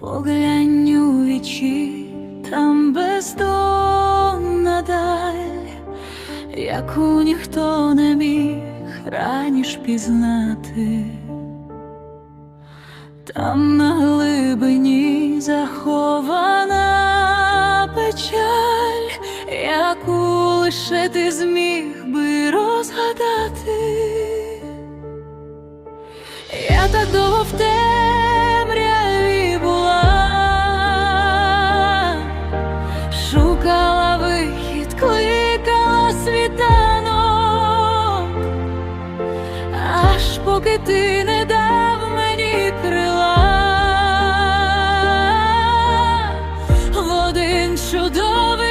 Поглянь у вічі, там бездонна даль, яку ніхто не міг раніш пізнати, там на глибині захована печаль, яку лише ти зміг би розгадати. Я так довго в тебе поки ти не дав мені крила. В один чудовий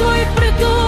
твоїх придумок